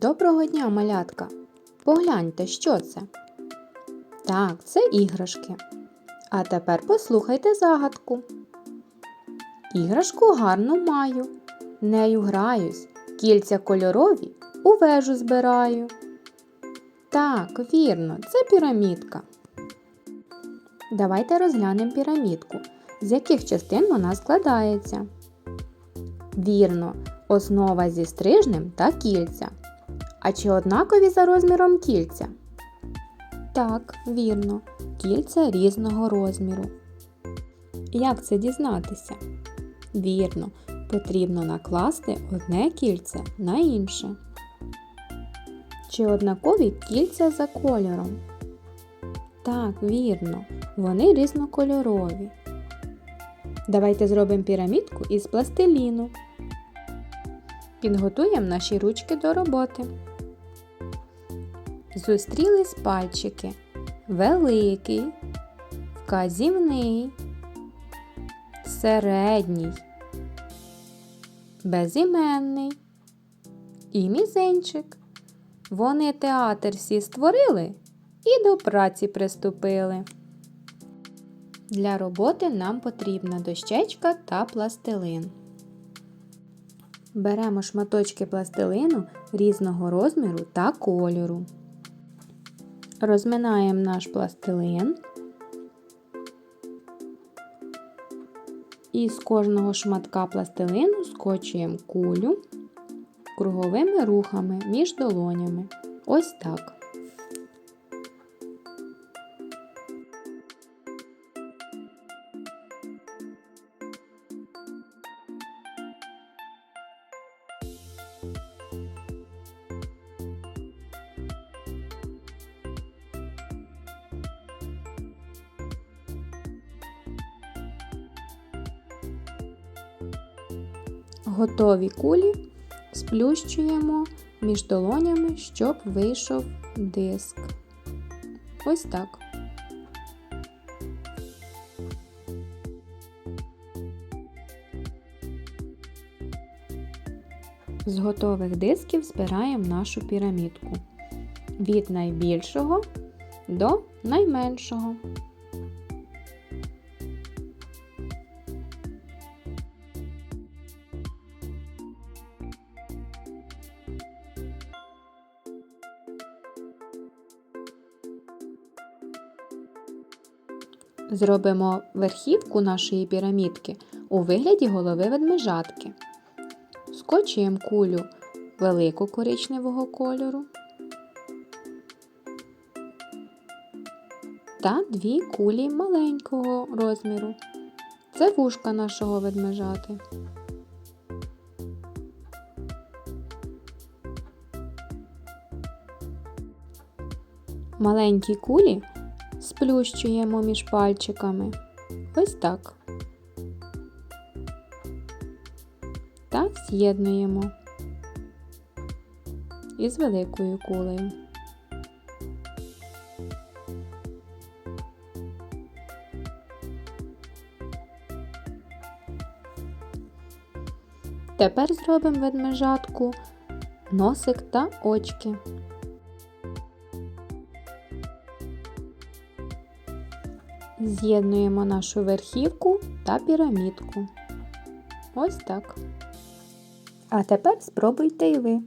Доброго дня, малятка! Погляньте, що це? Так, це іграшки. А тепер послухайте загадку. Іграшку гарну маю, нею граюсь, кільця кольорові у вежу збираю. Так, вірно, це пірамідка. Давайте розглянемо пірамідку, з яких частин вона складається. Вірно, основа зі стрижнем та кільця. А чи однакові за розміром кільця? Так, вірно, кільця різного розміру. Як це дізнатися? Вірно, потрібно накласти одне кільце на інше. Чи однакові кільця за кольором? Так, вірно, вони різнокольорові. Давайте зробимо пірамідку із пластиліну. Підготуємо наші ручки до роботи. Зустрілись пальчики. Великий, вказівний, середній, безіменний і мізинчик. Вони театр всі створили і до праці приступили. Для роботи нам потрібна дощечка та пластилин. Беремо шматочки пластилину різного розміру та кольору. Розминаємо наш пластилин. І з кожного шматка пластилину скочуємо кулю круговими рухами між долонями. Ось так. Готові кулі сплющуємо між долонями, щоб вийшов диск. Ось так. З готових дисків збираємо нашу пірамідку від найбільшого до найменшого. Зробимо верхівку нашої пірамідки у вигляді голови ведмежатки. Скочуємо кулю велику коричневого кольору та дві кулі маленького розміру. Це вушка нашого ведмежати. Маленькі кулі сплющуємо між пальчиками. Ось так. Та з'єднуємо із великою кулею. Тепер зробимо ведмежатку, носик та очки. З'єднуємо нашу верхівку та пірамідку. Ось так. А тепер спробуйте і ви.